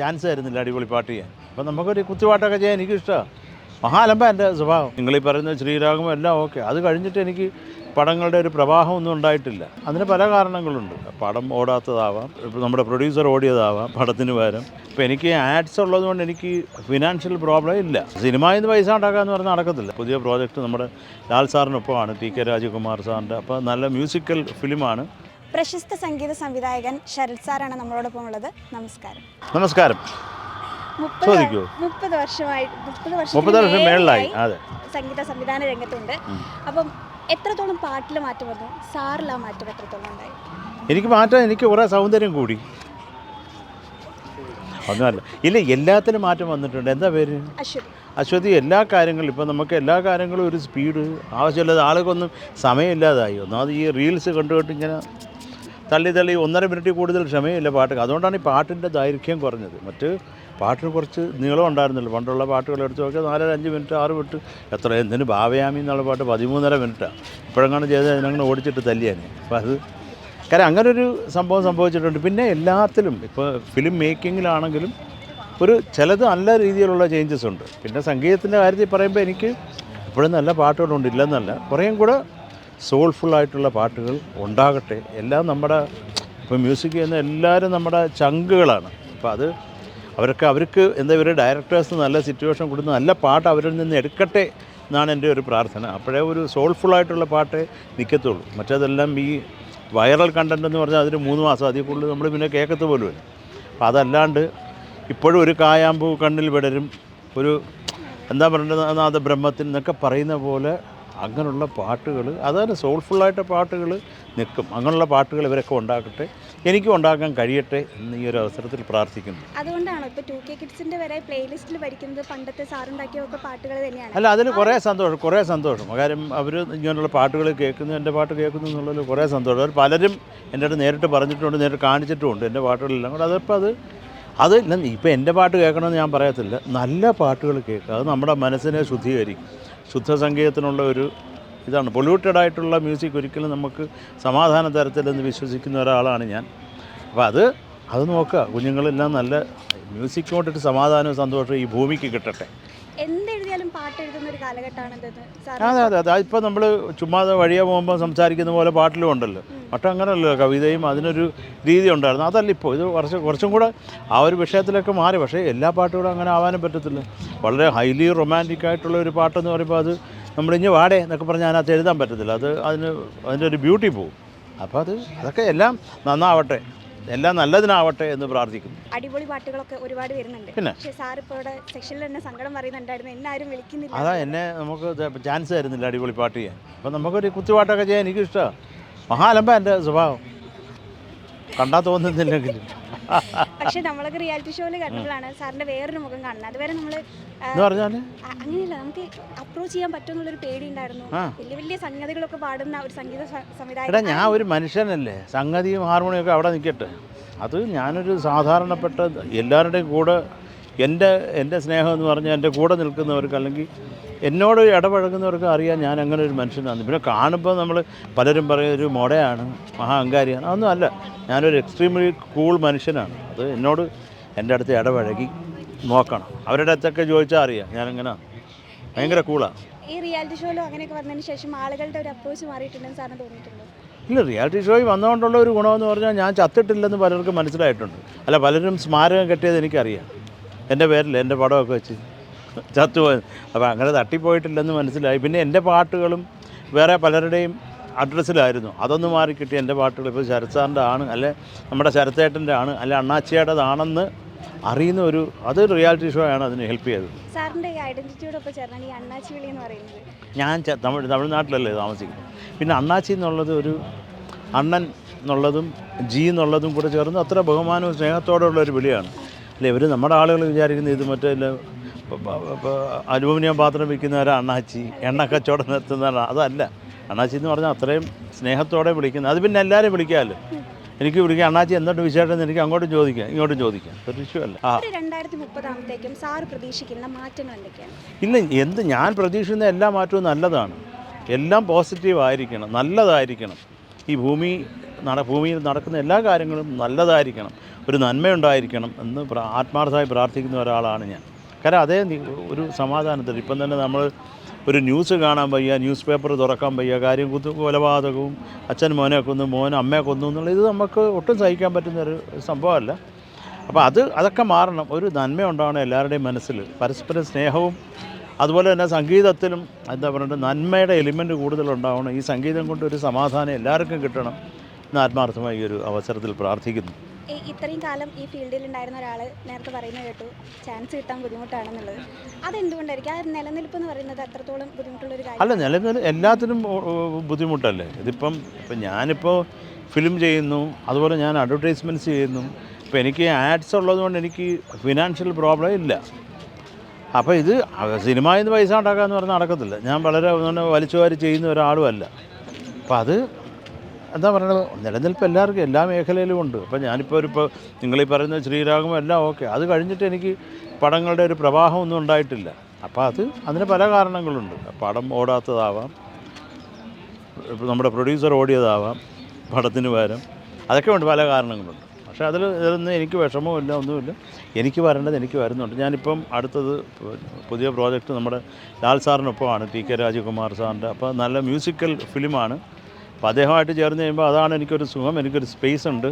Chance ആയിരുന്നില്ല അടിപൊളി പാട്ട് ചെയ്യാൻ. അപ്പം നമുക്കൊരു കുത്തുപാട്ടൊക്കെ ചെയ്യാൻ എനിക്കിഷ്ടമാണ് മഹാലമ്പ എന്റെ സ്വഭാവം. നിങ്ങളീ പറയുന്ന ശ്രീരാഗം എല്ലാം ഓക്കെ. അത് കഴിഞ്ഞിട്ട് എനിക്ക് പടങ്ങളുടെ ഒരു പ്രവാഹം ഒന്നും ഉണ്ടായിട്ടില്ല. അതിന് പല കാരണങ്ങളുണ്ട്. പടം ഓടാത്തതാവാം നമ്മുടെ പ്രൊഡ്യൂസർ ഓടിയതാവാം പടത്തിന് പകരം. ഇപ്പം എനിക്ക് ആഡ്സ് ഉള്ളതുകൊണ്ട് എനിക്ക് ഫിനാൻഷ്യൽ പ്രോബ്ലം ഇല്ല. സിനിമയിൽ നിന്ന് പൈസ ഉണ്ടാക്കാന്ന് പറഞ്ഞാൽ നടക്കത്തില്ല. പുതിയ പ്രോജക്റ്റ് നമ്മുടെ ലാൽ സാറിനൊപ്പമാണ് ടി കെ രാജകുമാർ സാറിന്റെ. അപ്പോൾ നല്ല മ്യൂസിക്കൽ ഫിലിമാണ്. പ്രശസ്ത സംഗീത സംവിധായകൻ ശരത് സാറാണ് നമ്മളോടൊപ്പം ഉള്ളത്. നമസ്കാരം. നമസ്കാരം. മുപ്പത് ചോദിക്കൂ. മുപ്പത് വർഷമായി മുപ്പത് മുപ്പത് വർഷം മേളിലായി. അതെ. സംഗീത സംവിധാന രംഗത്തുണ്ട്. അപ്പം എത്രത്തോളം പാട്ടിൽ മാറ്റം വന്നു? സാറിൽ ആ മാറ്റം എത്രത്തോളം ഉണ്ടായി? എനിക്ക് മാറ്റം എനിക്ക് കുറേ സൗന്ദര്യം കൂടി. ഒന്നുമല്ല. ഇല്ല എല്ലാത്തിനും മാറ്റം വന്നിട്ടുണ്ട്. എന്താ പേര്? അശ്വതി. അശ്വതി എല്ലാ കാര്യങ്ങളും. ഇപ്പം നമുക്ക് എല്ലാ കാര്യങ്ങളും ഒരു സ്പീഡ്. ആവശ്യമില്ലാതെ ആളുകൾക്കൊന്നും സമയമില്ലാതായി. ഒന്നാമത് ഈ റീൽസ് കണ്ടു കണ്ട് ഇങ്ങനെ തള്ളി തള്ളി ഒന്നര മിനിറ്റ് കൂടുതൽ ക്ഷമയില്ല പാട്ട് അതുകൊണ്ടാണ് ഈ പാട്ടിന്റെ ദൈർഘ്യം കുറഞ്ഞത്. മറ്റ് പാട്ടിന് കുറച്ച് നീളം ഉണ്ടായിരുന്നില്ല. പണ്ടുള്ള പാട്ടുകൾ എടുത്ത് നോക്കിയാൽ നാലര അഞ്ച് മിനിറ്റ് ആറ് മിനിറ്റ്. എത്ര എന്തിന് ഭാവയാമി എന്നുള്ള പാട്ട് പതിമൂന്നര മിനിറ്റാണ് ഇപ്പോഴെങ്ങാണ് ചെയ്ത് അതിനങ്ങനെ ഓടിച്ചിട്ട് തല്ലിയാണ് അപ്പോൾ അത് കാര്യം അങ്ങനെ ഒരു സംഭവം സംഭവിച്ചിട്ടുണ്ട്. പിന്നെ എല്ലാത്തിലും ഇപ്പോൾ ഫിലിം മേക്കിങ്ങിലാണെങ്കിലും ഒരു ചിലത് നല്ല രീതിയിലുള്ള ചേഞ്ചസ് ഉണ്ട്. പിന്നെ സംഗീതത്തിന്റെ കാര്യത്തിൽ പറയുമ്പോൾ എനിക്ക് ഇപ്പോഴും നല്ല പാട്ടുകളുണ്ട്. ഇല്ലെന്നല്ല. കുറേയും കൂടെ സോൾഫുൾ ആയിട്ടുള്ള പാട്ടുകൾ ഉണ്ടാകട്ടെ. എല്ലാം നമ്മുടെ ഇപ്പോൾ മ്യൂസിക് ചെയ്യുന്ന എല്ലാവരും നമ്മുടെ ചങ്കുകളാണ്. അപ്പോൾ അത് അവർക്ക് അവർക്ക് എന്താ ഇവരുടെ ഡയറക്ടേഴ്സ് നല്ല സിറ്റുവേഷൻ കൊടുത്ത് നല്ല പാട്ട് അവരിൽ നിന്ന് എടുക്കട്ടെ എന്നാണ് എന്റെ ഒരു പ്രാർത്ഥന. അപ്പോഴേ ഒരു സോൾഫുള്ളായിട്ടുള്ള പാട്ടേ നിൽക്കത്തുള്ളൂ. മറ്റേതെല്ലാം ഈ വൈറൽ കണ്ടന്റ് എന്ന് പറഞ്ഞാൽ അതിന് മൂന്ന് മാസം അതിൽ കൂടുതൽ നമ്മൾ പിന്നെ കേൾക്കത്ത് പോലുമില്ല അപ്പോൾ അതല്ലാണ്ട് ഇപ്പോഴും ഒരു കായാമ്പൂ കണ്ണിൽ വിടരും ഒരു എന്താ പറയേണ്ടത് നാദ ബ്രഹ്മത്തിൽ എന്നൊക്കെ പറയുന്ന പോലെ അങ്ങനെയുള്ള പാട്ടുകൾ അതാണ് സോൾഫുള്ളായിട്ട് പാട്ടുകൾ നിൽക്കും അങ്ങനെയുള്ള പാട്ടുകൾ ഇവരൊക്കെ ഉണ്ടാക്കട്ടെ എനിക്കും ഉണ്ടാക്കാൻ കഴിയട്ടെ എന്ന് ഈ ഒരു അവസരത്തിൽ പ്രാർത്ഥിക്കുന്നു. അതുകൊണ്ടാണ് ഇപ്പോൾ ടു കെ കിഡ്സിന്റെ വരെ പ്ലേലിസ്റ്റിൽ ഭരിക്കുന്നത് പണ്ടത്തെ സാറുണ്ടാക്കിയൊക്കെ പാട്ടുകൾ തന്നെയാണ്. അല്ല അതിന് കുറേ സന്തോഷം കുറേ സന്തോഷം. കാര്യം അവർ ഇങ്ങനെയുള്ള പാട്ടുകൾ കേൾക്കുന്നു എന്റെ പാട്ട് കേൾക്കുന്നു എന്നുള്ളതിൽ കുറേ സന്തോഷം. അവർ പലരും എന്റെ അടുത്ത് നേരിട്ട് പറഞ്ഞിട്ടുണ്ട് നേരിട്ട് കാണിച്ചിട്ടുമുണ്ട് എന്റെ പാട്ടുകളെല്ലാം കൂടെ. അതിപ്പോൾ അത് അത് ഇപ്പം എന്റെ പാട്ട് കേൾക്കണമെന്ന് ഞാൻ പറയത്തില്ല. നല്ല പാട്ടുകൾ കേൾക്കുക. അത് നമ്മുടെ മനസ്സിനെ ശുദ്ധീകരിക്കും. ശുദ്ധ സംഗീതത്തിനുള്ള ഒരു ഇതാണ്. പൊല്യൂട്ടഡ് ആയിട്ടുള്ള മ്യൂസിക് ഒരിക്കലും നമുക്ക് സമാധാന തരത്തിലെന്ന് വിശ്വസിക്കുന്ന ഒരാളാണ് ഞാൻ. അപ്പോൾ അത് അത് നോക്കുക. കുഞ്ഞുങ്ങളെല്ലാം നല്ല മ്യൂസിക് കൊണ്ടിട്ട് സമാധാനവും സന്തോഷവും ഈ ഭൂമിക്ക് കിട്ടട്ടെ. എന്തെഴുതിയാലും പാട്ട് എഴുതുന്ന ഒരു അതെ അതെ അതെ. അതിപ്പോൾ നമ്മൾ ചുമ്മാതെ വഴിയെ പോകുമ്പോൾ സംസാരിക്കുന്ന പോലെ പാട്ടിലും ഉണ്ടല്ലോ. മറ്റും അങ്ങനെയല്ലോ കവിതയും അതിനൊരു രീതി ഉണ്ടായിരുന്നു അതല്ല ഇപ്പോൾ ഇത് കുറച്ച് കുറച്ചും കൂടെ ആ ഒരു വിഷയത്തിലൊക്കെ മാറി. പക്ഷേ എല്ലാ പാട്ടുകളും അങ്ങനെ ആവാനും പറ്റത്തില്ല. വളരെ ഹൈലി റൊമാന്റിക് ആയിട്ടുള്ള ഒരു പാട്ടെന്ന് പറയുമ്പോൾ അത് നമ്മൾ നമ്മളിഞ്ഞ് വാടേ എന്നൊക്കെ പറഞ്ഞാൽ അതിനകത്ത് എഴുതാൻ പറ്റത്തില്ല. അത് അതിന് അതിന്റെ ഒരു ബ്യൂട്ടി പോവും. അപ്പോൾ അത് അതൊക്കെ എല്ലാം നന്നാവട്ടെ. എല്ലാം നല്ലതിനാവട്ടെ എന്ന് പ്രാർത്ഥിക്കുന്നു. അടിപൊളി പാട്ടുകളൊക്കെ ഒരുപാട് വരുന്നുണ്ട്. പിന്നെ? സാർ ഇപ്പോൾ ഇവിടെ സെക്ഷനിൽ തന്നെ സങ്കടം പറയുന്നുണ്ടായിരുന്നു. എന്നെ ആരും വിളിക്കുന്നില്ല. അതാ എന്നെ നമുക്ക് ചാൻസ് തരുന്നില്ല അടിപൊളി പാട്ട് ചെയ്യാൻ. അപ്പം നമുക്കൊരു കുത്തുപാട്ടൊക്കെ ചെയ്യാൻ എനിക്കിഷ്ടമാണ് മഹാലമ്പ എന്റെ സ്വഭാവം. കണ്ടാ തോന്നുന്നില്ലെങ്കിലും. പക്ഷെ നമ്മളൊക്കെ റിയാലിറ്റി ഷോയിൽ കണ്ടപ്പോഴാണ് സാറിന്റെ വേറൊരു മുഖം കാണുന്നത്. അതുവരെ നമ്മൾ അങ്ങനെയല്ല നമുക്ക് അപ്രോച്ച് ചെയ്യാൻ പറ്റുമെന്നുള്ളൊരു പേടി ഉണ്ടായിരുന്നു വലിയ വലിയ സംഗതികളൊക്കെ പാടുന്ന ഒരു സംഗീത സംവിധായകൻ. ഞാൻ ഒരു മനുഷ്യനല്ലേ. സംഗതിയും ഹാർമോണിയൊക്കെ അവിടെ നിൽക്കട്ടെ അത് ഞാനൊരു സാധാരണപ്പെട്ട എല്ലാവരുടെയും കൂടെ എന്റെ എന്റെ സ്നേഹം എന്ന് പറഞ്ഞാൽ എന്റെ കൂടെ നിൽക്കുന്നവർക്ക് അല്ലെങ്കിൽ എന്നോട് ഇടപഴകുന്നവർക്ക് അറിയാം ഞാൻ അങ്ങനെ ഒരു മനുഷ്യനാണ്. പിന്നെ കാണുമ്പോൾ നമ്മൾ പലരും പറയും ഒരു മൊടയാണ് മഹാ അഹങ്കാരിയാണ്. അതൊന്നും അല്ല. ഞാനൊരു എക്സ്ട്രീംലി കൂൾ മനുഷ്യനാണ്. അത് എന്നോട് എന്റെ അടുത്ത് ഇടപഴകി നോക്കണം. അവരുടെ അടുത്തൊക്കെ ചോദിച്ചാൽ അറിയാം. ഞാനങ്ങനെ ഭയങ്കര കൂളാണ് ഈ റിയാലിറ്റി ഷോയിലും അങ്ങനെയൊക്കെ വന്നതിന് ശേഷം ആളുകളുടെ ഒരു അപ്രോച്ച് മാറിയിട്ടുണ്ടെന്ന് സാറിന് തോന്നിയിട്ടുണ്ടോ? ഇല്ല റിയാലിറ്റി ഷോയിൽ വന്നുകൊണ്ടുള്ള ഒരു ഗുണമെന്ന് പറഞ്ഞാൽ ഞാൻ ചത്തിട്ടില്ലെന്ന് പലർക്കും മനസ്സിലായിട്ടുണ്ട്. അല്ല പലരും സ്മാരകം കെട്ടിയത് എനിക്കറിയാം. എന്റെ പേരിൽ എന്റെ പടമൊക്കെ വെച്ച് ചത്തുപോയി അപ്പോൾ അങ്ങനെ തട്ടിപ്പോയിട്ടില്ലെന്ന് മനസ്സിലായി. പിന്നെ എന്റെ പാട്ടുകളും വേറെ പലരുടെയും അഡ്രസ്സിലായിരുന്നു. അതൊന്ന് മാറി കിട്ടി എന്റെ പാട്ടുകൾ. ഇപ്പോൾ ശരത് സാറിന്റെ ആണ് അല്ലെ നമ്മുടെ ശരത്തേട്ടന്റെ ആണ് അല്ലെ അണ്ണാച്ചിയുടേതാണെന്ന് അറിയുന്ന ഒരു അത് റിയാലിറ്റി ഷോ ആണ് അതിന് ഹെൽപ്പ് ചെയ്തത്. ഈ ഐഡന്റിറ്റിയോടൊപ്പം ചേർന്നാണ് ഈ അണ്ണാച്ചി വിളി എന്ന് പറയുന്നത്. ഞാൻ തമിഴ് തമിഴ്നാട്ടിലല്ലേ താമസിക്കുന്നത്. പിന്നെ അണ്ണാച്ചി എന്നുള്ളത് ഒരു അണ്ണൻ എന്നുള്ളതും ജി എന്നുള്ളതും കൂടെ ചേർന്ന് അത്ര ബഹുമാനവും സ്നേഹത്തോടെയുള്ള ഒരു വിളിയാണ്. അല്ലേ ഇവർ നമ്മുടെ ആളുകൾ വിചാരിക്കുന്നത് ഇത് മറ്റേ അലൂമിനിയം പാത്രം വിൽക്കുന്നവരെ അണ്ണാച്ചി എണ്ണ കച്ചവടം നിർത്തുന്നവരാ അതല്ല. അണ്ണാച്ചി എന്ന് പറഞ്ഞാൽ അത്രയും സ്നേഹത്തോടെ വിളിക്കുന്നത് അത് പിന്നെ എല്ലാവരും വിളിക്കാമല്ലോ. എനിക്ക് വിളിക്കാം അണ്ണാച്ചി എന്തുകൊണ്ട് വിശേഷം എനിക്ക് അങ്ങോട്ടും ചോദിക്കാം ഇങ്ങോട്ടും ചോദിക്കാം. ഒരു വിഷയമല്ല ആ. രണ്ടായിരത്തി മുപ്പതാകുമ്പോഴത്തേക്കും സാറ് പ്രതീക്ഷിക്കുന്ന മാറ്റങ്ങൾ എന്തൊക്കെയാണ്? ഇല്ല എന്ത് ഞാൻ പ്രതീക്ഷിക്കുന്ന എല്ലാ മാറ്റവും നല്ലതാണ്. എല്ലാം പോസിറ്റീവ് ആയിരിക്കണം നല്ലതായിരിക്കണം. ഈ ഭൂമി നട ഭൂമിയിൽ നടക്കുന്ന എല്ലാ കാര്യങ്ങളും നല്ലതായിരിക്കണം. ഒരു നന്മയുണ്ടായിരിക്കണം എന്ന് ആത്മാർത്ഥമായി പ്രാർത്ഥിക്കുന്ന ഒരാളാണ് ഞാൻ. കാരണം അതേ ഒരു സമാധാനത്തിൽ ഇപ്പം തന്നെ നമ്മൾ ഒരു ന്യൂസ് കാണാൻ വയ്യ ന്യൂസ് പേപ്പർ തുറക്കാൻ വയ്യ കാര്യം കുത്തു കൊലപാതകവും അച്ഛൻ മോനെ കൊന്നു മോൻ അമ്മയെ കൊന്നു എന്നുള്ള ഇത് നമുക്ക് ഒട്ടും സഹിക്കാൻ പറ്റുന്ന ഒരു സംഭവമല്ല. അപ്പോൾ അത് അതൊക്കെ മാറണം. ഒരു നന്മ ഉണ്ടാവണം എല്ലാവരുടെയും മനസ്സിൽ പരസ്പര സ്നേഹവും അതുപോലെ തന്നെ സംഗീതത്തിലും എന്താ പറയുക നന്മയുടെ എലിമെന്റ് കൂടുതലുണ്ടാവണം. ഈ സംഗീതം കൊണ്ട് ഒരു സമാധാനം എല്ലാവർക്കും കിട്ടണം. എന്ന് ആത്മാർത്ഥമായി ഒരു അവസരത്തിൽ പ്രാർത്ഥിക്കുന്നു. ഇത്രയും കാലം ഈ ഫീൽഡിൽ ഉണ്ടായിരുന്ന ഒരാൾ നേരത്തെ പറയുന്നത് കേട്ടു ചാൻസ് കിട്ടാൻ ബുദ്ധിമുട്ടാണെന്നുള്ളത്. അതെന്തുകൊണ്ടായിരിക്കും? ആ നിലനിൽപ്പ് എന്ന് പറയുന്നത് അത്രത്തോളം ബുദ്ധിമുട്ടുള്ള ഒരു കാര്യം. അല്ല നിലനിൽ എല്ലാത്തിനും ബുദ്ധിമുട്ടല്ലേ? ഇതിപ്പം ഇപ്പം ഞാനിപ്പോൾ ഫിലിം ചെയ്യുന്നു അതുപോലെ ഞാൻ അഡ്വർടൈസ്മെന്റ്സ് ചെയ്യുന്നു. ഇപ്പം എനിക്ക് ആഡ്സ് ഉള്ളതുകൊണ്ട് എനിക്ക് ഫിനാൻഷ്യൽ പ്രോബ്ലം ഇല്ല. അപ്പോൾ ഇത് സിനിമയിൽ നിന്ന് പൈസ ഉണ്ടാക്കാമെന്ന് പറഞ്ഞാൽ നടക്കത്തില്ല. ഞാൻ വളരെ വലിച്ചുവാരി ചെയ്യുന്ന ഒരാളുമല്ല അപ്പോൾ അത് എന്താ പറയുന്നത് നിലനിൽപ്പ് എല്ലാവർക്കും എല്ലാ മേഖലയിലും ഉണ്ട്. അപ്പോൾ ഞാനിപ്പോൾ ഒരു ഇപ്പോൾ നിങ്ങൾ പറയുന്ന ശ്രീരാഗം എല്ലാം ഓക്കെ. അത് കഴിഞ്ഞിട്ട് എനിക്ക് പടങ്ങളുടെ ഒരു പ്രവാഹം ഒന്നും ഉണ്ടായിട്ടില്ല. അപ്പോൾ അത് അതിന് പല കാരണങ്ങളുണ്ട്. പടം ഓടാത്തതാവാം. നമ്മുടെ പ്രൊഡ്യൂസർ ഓടിയതാവാം. പടത്തിന് പകരം. അതൊക്കെ ഉണ്ട് പല കാരണങ്ങളുണ്ട്. പക്ഷേ അതിൽ ഇതൊന്നും എനിക്ക് വിഷമമില്ല ഒന്നുമില്ല. എനിക്ക് വരേണ്ടത് എനിക്ക് വരുന്നുണ്ട്. ഞാനിപ്പം അടുത്തത് പുതിയ പ്രോജക്റ്റ് നമ്മുടെ ലാൽ സാറിനൊപ്പമാണ് ടി കെ രാജകുമാർ സാറിന്റെ. അപ്പോൾ നല്ല മ്യൂസിക്കൽ ഫിലിമാണ്. അപ്പോൾ അദ്ദേഹമായിട്ട് ചേർന്ന് കഴിയുമ്പോൾ അതാണ് എനിക്കൊരു സുഖം എനിക്കൊരു സ്പേസ് ഉണ്ട്.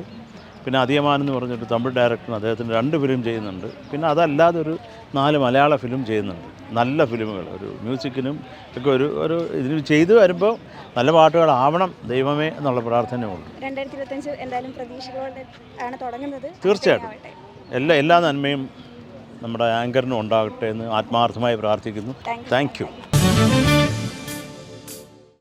പിന്നെ അധിയമാൻ എന്ന് പറഞ്ഞിട്ട് തമിഴ് ഡയറക്ടർ അദ്ദേഹത്തിന് രണ്ട് ഫിലിം ചെയ്യുന്നുണ്ട്. പിന്നെ അതല്ലാതെ ഒരു നാല് മലയാള ഫിലിം ചെയ്യുന്നുണ്ട്. നല്ല ഫിലിമുകൾ ഒരു മ്യൂസിക്കിനും ഒക്കെ ഒരു ഒരു ഇതിന് ചെയ്തു വരുമ്പോൾ നല്ല പാട്ടുകളാവണം ദൈവമേ എന്നുള്ള പ്രാർത്ഥനയുണ്ട് രണ്ടായിരത്തി ഇരുപത്തഞ്ച് എന്തായാലും പ്രതീക്ഷകളോടെ ആണ് തുടങ്ങുന്നത്. തീർച്ചയായിട്ടും. എല്ലാ എല്ലാ നന്മയും നമ്മുടെ ആങ്കറിനും ഉണ്ടാകട്ടെ എന്ന് ആത്മാർത്ഥമായി പ്രാർത്ഥിക്കുന്നു. Thank you